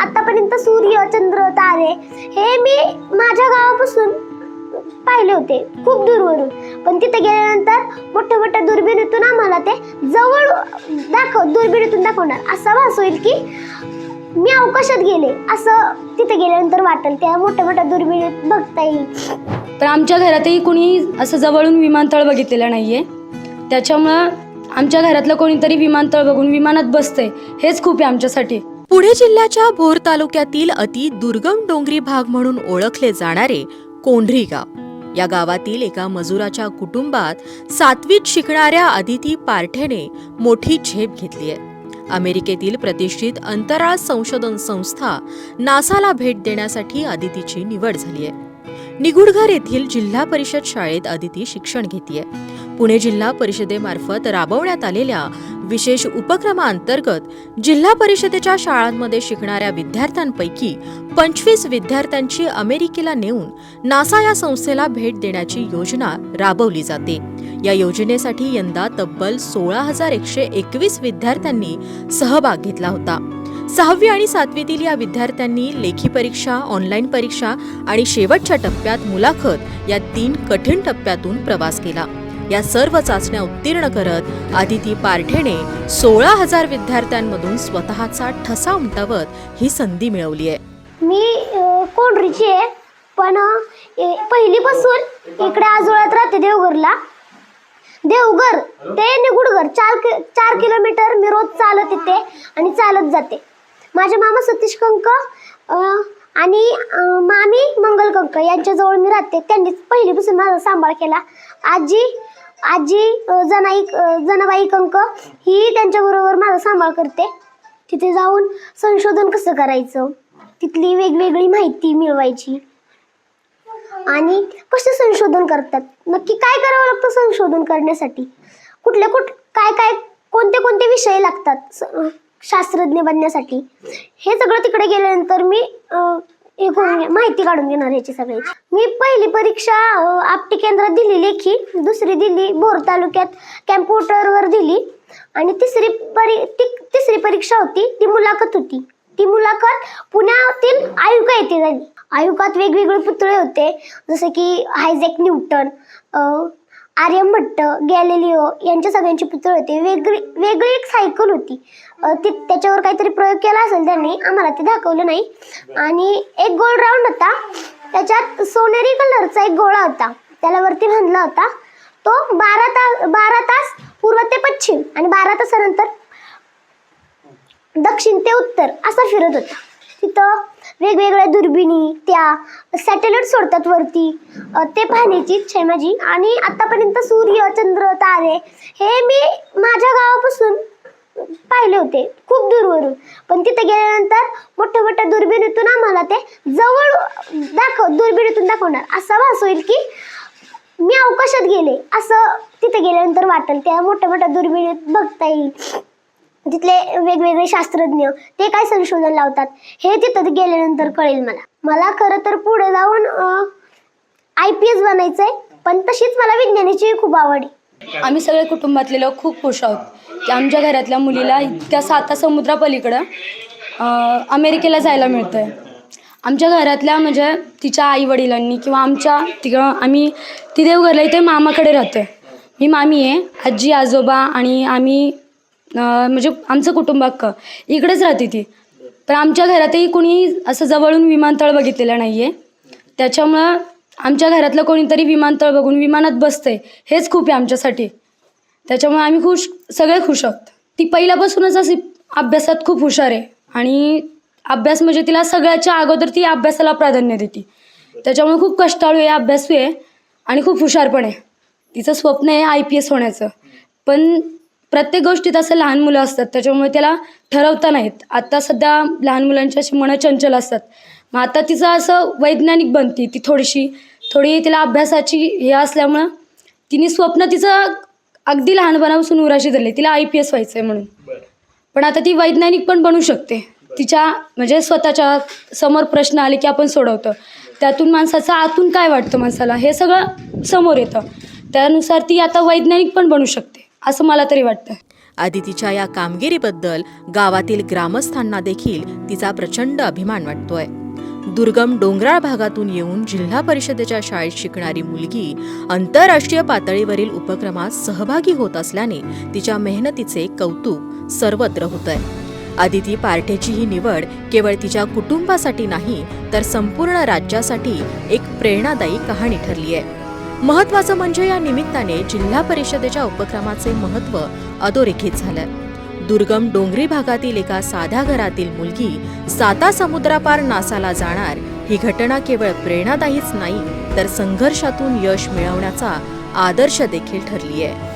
आतापर्यंत सूर्य चंद्र तारे हे मी माझ्या गावापासून पाहिले होते खूप दूरवरून. पण तिथे गेल्यानंतर मोठ्या मोठ्या दुर्बिणीतून आम्हाला ते जवळ दाखव दुर्बिणीतून दाखवणार. असा भास होईल की मी अवकाशात गेले असं तिथे गेल्यानंतर वाटेल. त्या मोठ्या मोठ्या दुर्बिणीत बघता येईल. तर आमच्या घरातही कुणी असं जवळून विमानतळ बघितलेलं नाही आहे त्याच्यामुळं आमच्या घरातलं कोणीतरी विमानतळ बघून विमानात बसतंय. हेच खूप आहे आमच्यासाठी. पुणे जिल्ह्याच्या भोर तालुक्यातील अति दुर्गम डोंगरी भाग म्हणून ओळखले जाणारे कोंढरी गाव. या गावातील एका मजुराच्या कुटुंबात सातवीत शिकणाऱ्या अदिती पारठेने मोठी झेप घेतली आहे. अमेरिकेतील प्रतिष्ठित अंतराळ संशोधन संस्था नासाला भेट देण्यासाठी अदितीची निवड झाली आहे. निगुडघर येथील जिल्हा परिषद शाळेत अदिती शिक्षण घेतीये. पुणे जिल्हा परिषदेमार्फत राबवण्यात आलेल्या विशेष उपक्रमाअंतर्गत जिल्हा परिषदेच्या शाळांमध्ये शिकणाऱ्या विद्यार्थ्यांपैकी पंचवीस विद्यार्थ्यांची अमेरिकेला नेऊन नासा या संस्थेला भेट देण्याची योजना राबवली जाते. या योजनेसाठी यंदा तब्बल सोळा हजार एकशे एकवीस विद्यार्थ्यांनी सहभाग घेतला होता. सहावी आणि सातवीतील या विद्यार्थ्यांनी लेखी परीक्षा ऑनलाईन परीक्षा आणि शेवटच्या टप्प्यात मुलाखत या तीन कठीण टप्प्यातून प्रवास केला. या सर्व चाचण्या उत्तीर्ण करत आदिती पारठेने सोळा हजार विद्यार्थ्यांमधून स्वतःचा ठसा उमटवत ही संधी मिळवली आहे. मी अ, कोंढरीची आहे पण ए- पहिलीपासून इकडे आजोळ्यात राहते देवघरला. देवघर ते निगुडघर चार कि चार किलोमीटर मी रोज चालत येते आणि चालत जाते. माझे मामा सतीश कंक आणि मामी मंगल कंक यांच्याजवळ मी राहते. त्यांनीच पहिलीपासून माझा सांभाळ केला. आजी आजी जनाई जनाबाई कंक ही त्यांच्याबरोबर माझा सांभाळ करते. तिथे जाऊन संशोधन कसं करायचं? तिथली वेगवेगळी माहिती मिळवायची. आणि कसं संशोधन करतात? नक्की काय करावं लागतं संशोधन करण्यासाठी? कुठले कुठ काय काय कोणते कोणते विषय लागतात? स- शास्त्रज्ञ बनण्यासाठी? हे सगळं तिकडे गेल्यानंतर मी हे करून घे- माहिती काढून घेणार याची सगळ्याची. मी पहिली परीक्षा आपटी केंद्रात दिली लेखी दुसरी दिली भोर तालुक्यात कॅम्प्युटरवर दिली आणि तिसरी परी ती तिसरी परीक्षा होती ती मुलाखत होती. ती मुलाखत पुण्यातील आयुका येथे झाली. आयुकात वेगवेगळे पुतळे होते जसे की हायझॅक न्यूटन आर्यभट्ट गॅलिलिओ यांच्या सगळ्यांची पुतळ होते. वेगळी वेगळी एक सायकल होती. ती त्याच्यावर काहीतरी प्रयोग केला असेल त्यांनी आम्हाला ते दाखवलं नाही. आणि एक गोल राऊंड होता. त्याच्यात सोनेरी कलरचा एक गोळा होता. त्याला वरती बांधला होता. तो बारा तास बारा तास पूर्व ते पश्चिम आणि बारा तासानंतर दक्षिण ते उत्तर असा फिरत होता. तिथं वेगवेगळ्या दुर्बिणी त्या सॅटेलाइट सोडतात वरती. ते पाहण्याची इच्छा आहे माझी. आणि आतापर्यंत सूर्य चंद्र तारे हे मी माझ्या गावापासून पाहिले होते खूप दूरवरून. पण तिथे गेल्यानंतर मोठ्या मोठ्या दुर्बिणीतून आम्हाला ते जवळ दाखव दुर्बिणीतून दाखवणार. असा भास होईल की मी अवकाशात गेले. असं तिथे गेल्यानंतर वाटेल. त्या मोठ्या मोठ्या दुर्बिणीत बघता येईल. तिथले वेगवेगळे शास्त्रज्ञ ते काय संशोधन लावतात? हे तिथं गेल्यानंतर कळेल मला. मला खरं तर पुढे जाऊन आय पी एस बनायचं आहे पण तशीच मला विज्ञानाची खूप आवड आहे. आम्ही सगळे कुटुंबातले लोक खूप खुश आहोत. की आमच्या घरातल्या मुलीला इतक्या साता समुद्रापलीकडं अमेरिकेला जायला मिळतं आहे आमच्या घरातल्या म्हणजे तिच्या आईवडिलांनी किंवा आमच्या तिकडं आम्ही ती देवघरला इथे मामाकडे राहतो आहे मी मामी आहे आजी आजोबा आणि आम्ही म्हणजे आमचं कुटुंब अख्खं. इकडेच राहते ती. तर आमच्या घरातही कुणी असं जवळून विमानतळ बघितलेलं नाही आहे त्याच्यामुळं आमच्या घरातलं कोणीतरी विमानतळ बघून विमानात बसतंय. हेच खूप आहे आमच्यासाठी. त्याच्यामुळे आम्ही खुश सगळे खुश आहोत. ती पहिल्यापासूनच अशी अभ्यासात खूप हुशार आहे. आणि अभ्यास म्हणजे तिला सगळ्याच्या अगोदर ती अभ्यासाला प्राधान्य देते. त्याच्यामुळे खूप कष्टाळू आहे अभ्यासू आहे. आणि खूप हुशार पण आहे. तिचं स्वप्न आहे आय पी एस होण्याचं. पण प्रत्येक गोष्टीत असं लहान मुलं असतात त्याच्यामुळे त्याला ठरवता नाहीत. आता सध्या लहान मुलांची अशी मनं चंचल असतात. मग आता तिचं असं वैज्ञानिक बनती ती थोडीशी थोडी तिला अभ्यासाची हे असल्यामुळं तिने स्वप्न तिचं अगदी लहानपणापासून उराशी धरले तिला आय पी एस व्हायचं आहे म्हणून पण आता ती वैज्ञानिक पण बनू शकते. तिच्या म्हणजे स्वतःच्या समोर प्रश्न आले की आपण सोडवतो. त्यातून माणसाचं आतून काय वाटतं माणसाला हे सगळं समोर येतं. त्यानुसार ती आता वैज्ञानिक पण बनू शकते. असं मला तरी वाटतं. आदितीच्या या कामगिरीबद्दल गावातील ग्रामस्थांना देखील तिचा प्रचंड अभिमान वाटतोय. दुर्गम डोंगराळ भागातून येऊन जिल्हा परिषदेच्या शाळेत शिकणारी मुलगी आंतरराष्ट्रीय पातळीवरील उपक्रमात सहभागी होत असल्याने तिच्या मेहनतीचे कौतुक सर्वत्र होत आहे आदिती पार्टेची ही निवड केवळ तिच्या कुटुंबासाठी नाही तर संपूर्ण राज्यासाठी एक प्रेरणादायी कहाणी ठरली आहे महत्वाचं म्हणजे या निमित्ताने जिल्हा परिषदेच्या उपक्रमाचे महत्त्व अधोरेखित झालं. दुर्गम डोंगरी भागातील एका साध्या घरातील मुलगी साता समुद्रापार नासाला जाणार ही घटना केवळ प्रेरणादायीच नाही तर संघर्षातून यश मिळवण्याचा आदर्श देखील ठरली आहे